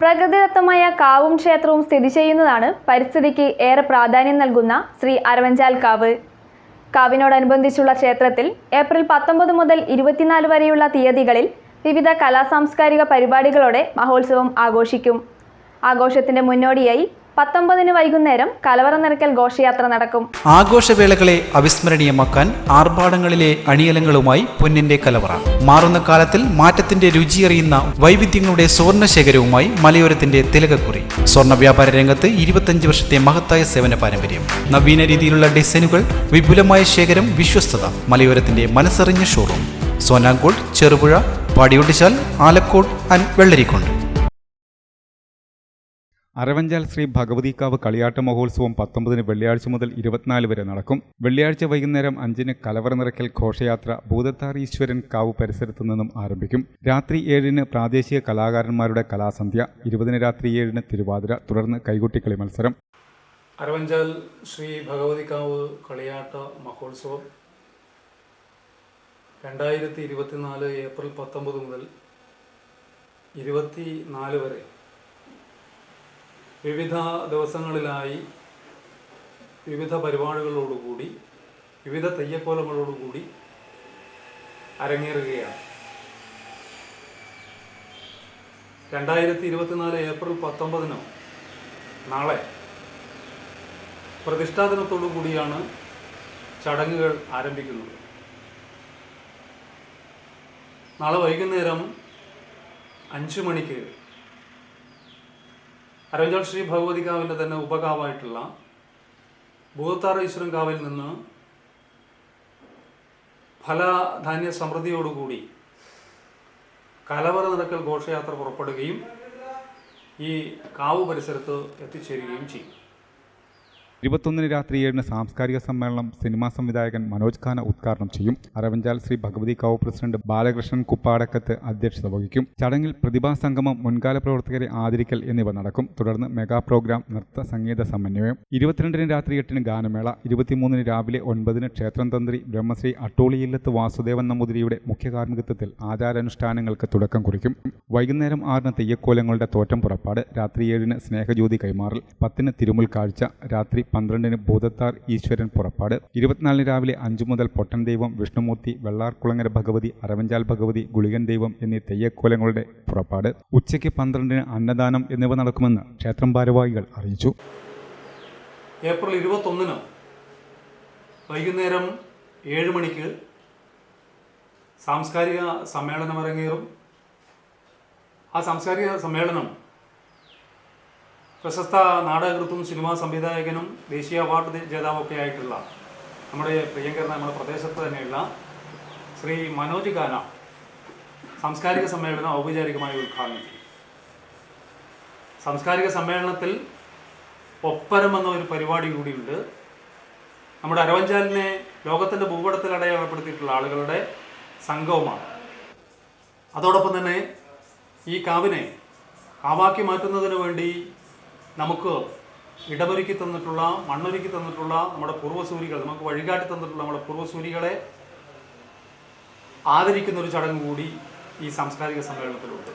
പ്രകൃതിദത്തമായ കാവും ക്ഷേത്രവും സ്ഥിതി ചെയ്യുന്നതാണ് പരിസ്ഥിതിക്ക് ഏറെ പ്രാധാന്യം നൽകുന്ന ശ്രീ അരവഞ്ചാൽ കാവ്. കാവിനോടനുബന്ധിച്ചുള്ള ക്ഷേത്രത്തിൽ ഏപ്രിൽ പത്തൊമ്പത് മുതൽ ഇരുപത്തിനാല് വരെയുള്ള തീയതികളിൽ വിവിധ കലാസാംസ്കാരിക പരിപാടികളോടെ മഹോത്സവം ആഘോഷിക്കും. ആഘോഷത്തിന്റെ മുന്നോടിയായി പത്തൊമ്പതിന് വൈകുന്നേരം കലവറ നിറയ്ക്കൽ ഘോഷയാത്ര നടക്കും. ആഘോഷവേളകളെ അവിസ്മരണീയമാക്കാൻ ആർഭാടങ്ങളിലെ അണിയലങ്ങളുമായി പൊന്നിന്റെ കലവറ. മാറുന്ന കാലത്തിൽ മാറ്റത്തിന്റെ രുചിയറിയുന്ന വൈവിധ്യങ്ങളുടെ സ്വർണ ശേഖരവുമായി മലയോരത്തിന്റെ തിലകക്കുറി. സ്വർണ വ്യാപാര രംഗത്ത് ഇരുപത്തഞ്ച് വർഷത്തെ മഹത്തായ സേവന പാരമ്പര്യം. നവീന രീതിയിലുള്ള ഡിസൈനുകൾ വിപുലമായ ശേഖരം വിശ്വസ്തത മലയോരത്തിന്റെ മനസ്സറിഞ്ഞ ഷോറൂം സോനാങ്കോട് ചെറുപുഴ പാടിയൊട്ടിച്ചാൽ ആലക്കോട് ആൻഡ് വെള്ളരിക്കുണ്ട്. അരവഞ്ചാൽ ശ്രീ ഭഗവതിക്കാവ് കളിയാട്ട മഹോത്സവം പത്തൊമ്പതിന് വെള്ളിയാഴ്ച മുതൽ ഇരുപത്തിനാല് വരെ നടക്കും. വെള്ളിയാഴ്ച വൈകുന്നേരം അഞ്ചിന് കലവറ നിറയ്ക്കൽ ഘോഷയാത്ര ഭൂതത്താർ ഈശ്വരൻ കാവ് പരിസരത്തു നിന്നും ആരംഭിക്കും. രാത്രി ഏഴിന് പ്രാദേശിക കലാകാരന്മാരുടെ കലാസന്ധ്യ ഇരുപതിന് രാത്രി ഏഴിന് തിരുവാതിര തുടർന്ന് കൈകൊട്ടിക്കളി മത്സരം. അരവഞ്ചാൽ ശ്രീ ഭഗവതിക്കാവ് കളിയാട്ട മഹോത്സവം രണ്ടായിരത്തി ഇരുപത്തിനാല് ഏപ്രിൽ പത്തൊമ്പത് മുതൽ ഇരുപത്തി നാല് വരെ വിവിധ ദിവസങ്ങളിലായി വിവിധ പരിപാടികളോടുകൂടി വിവിധ തെയ്യക്കോലങ്ങളോടുകൂടി അരങ്ങേറുകയാണ്. രണ്ടായിരത്തി ഇരുപത്തിനാല് ഏപ്രിൽ പത്തൊമ്പതിന് നാളെ പ്രതിഷ്ഠാ ദിനത്തോടു കൂടിയാണ് ചടങ്ങുകൾ ആരംഭിക്കുന്നത്. നാളെ വൈകുന്നേരം അഞ്ച് മണിക്ക് അരഞ്ചാൾ ശ്രീ ഭഗവതി കാവിന്റെ തന്നെ ഉപകാവായിട്ടുള്ള ഭൂതത്താറ ഈശ്വരൻ കാവിൽ നിന്ന് ഫലധാന്യ സമൃദ്ധിയോടുകൂടി കലവറ നിറക്കൽ ഘോഷയാത്ര പുറപ്പെടുകയും ഈ കാവ് പരിസരത്ത് എത്തിച്ചേരുകയും ചെയ്യും. ഇരുപത്തൊന്നിന് രാത്രി ഏഴിന് സാംസ്കാരിക സമ്മേളനം സിനിമാ സംവിധായകൻ മനോജ് ഖാന ഉദ്ഘാടനം ചെയ്യും. അരവഞ്ചാൽ ശ്രീ ഭഗവതി ഭഗവതിക്കാവ് പ്രസിഡന്റ് ബാലകൃഷ്ണൻ കുപ്പാടക്കത്ത് അധ്യക്ഷത വഹിക്കും. ചടങ്ങിൽ പ്രതിഭാ സംഗമം മുൻകാല പ്രവർത്തകരെ ആദരിക്കൽ എന്നിവ നടക്കും. തുടർന്ന് മെഗാ പ്രോഗ്രാം നൃത്ത സംഗീത സമന്വയം. ഇരുപത്തിരണ്ടിന് രാത്രി എട്ടിന് ഗാനമേള. ഇരുപത്തിമൂന്നിന് രാവിലെ ഒൻപതിന് ക്ഷേത്രം തന്ത്രി ബ്രഹ്മശ്രീ അട്ടോളിയില്ലത്ത് വാസുദേവൻ നമ്പൂതിരിയുടെ മുഖ്യ കാർമ്മികത്വത്തിൽ ആചാരാനുഷ്ഠാനങ്ങൾക്ക് തുടക്കം കുറിക്കും. വൈകുന്നേരം ആറിന് തെയ്യക്കോലങ്ങളുടെ തോറ്റം പുറപ്പാട്. രാത്രി ഏഴിന് സ്നേഹജ്യോതി കൈമാറൽ. പത്തിന് തിരുമുൽ കാഴ്ച രാത്രി പന്ത്രണ്ടിന് ഭൂതത്താർ ഈശ്വരൻ പുറപ്പാട്. ഇരുപത്തിനാലിന് രാവിലെ അഞ്ചു മുതൽ പൊട്ടൻ ദൈവം വിഷ്ണുമൂർത്തി വെള്ളാർക്കുളങ്ങര ഭഗവതി അരവഞ്ചാൽ ഭഗവതി ഗുളികൻ ദൈവം എന്നീ തെയ്യക്കോലങ്ങളുടെ പുറപ്പാട്. ഉച്ചയ്ക്ക് പന്ത്രണ്ടിന് അന്നദാനം എന്നിവ നടക്കുമെന്ന് ക്ഷേത്രം ഭാരവാഹികൾ അറിയിച്ചു. ഏപ്രിൽ ഇരുപത്തൊന്നിന് വൈകുന്നേരം ഏഴ് മണിക്ക് സാംസ്കാരിക സമ്മേളനം അരങ്ങേറും. ആ സാംസ്കാരിക സമ്മേളനം പ്രശസ്ത നാടകൃത്തും സിനിമാ സംവിധായകനും ദേശീയ അവാർഡ് ജേതാവൊക്കെ ആയിട്ടുള്ള നമ്മുടെ പ്രിയങ്കരൻ നമ്മുടെ പ്രദേശത്ത് തന്നെയുള്ള ശ്രീ മനോജ് ഖാന സാംസ്കാരിക സമ്മേളനം ഔപചാരികമായി ഉദ്ഘാടനം ചെയ്തു സാംസ്കാരിക സമ്മേളനത്തിൽ ഒപ്പരം എന്ന ഒരു പരിപാടി കൂടിയുണ്ട്. നമ്മുടെ അരവഞ്ചാലിനെ ലോകത്തിന്റെ ഭൂപടത്തിൽ അടയാളപ്പെടുത്തിയിട്ടുള്ള ആളുകളുടെ സംഘവുമാണ്. അതോടൊപ്പം തന്നെ ഈ കാവിനെ കാവാക്കി മാറ്റുന്നതിന് വേണ്ടി നമുക്ക് ഇടവരുക്കി തന്നിട്ടുള്ള മണ്ണൊരുക്കി തന്നിട്ടുള്ള നമ്മുടെ പൂർവസൂരികൾ നമുക്ക് വഴികാട്ടി തന്നിട്ടുള്ള നമ്മുടെ പൂർവസൂരികളെ ആദരിക്കുന്ന ഒരു ചടങ്ങ് കൂടി ഈ സാംസ്കാരിക സമ്മേളനത്തിലുണ്ട്.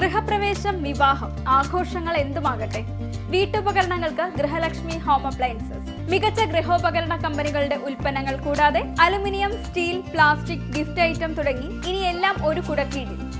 ഗൃഹപ്രവേശം വിവാഹം ആഘോഷങ്ങൾ എന്തുമാകട്ടെ? വീട്ടുപകരണങ്ങൾക്ക് ഗൃഹലക്ഷ്മി ഹോം അപ്ലയൻസസ്. മികച്ച ഗൃഹോപകരണ കമ്പനികളുടെ ഉൽപ്പന്നങ്ങൾ കൂടാതെ aluminium steel plastic gift item തുടങ്ങി ഇനിയെല്ലാം ഒരു കുടക്കീഴിൽ.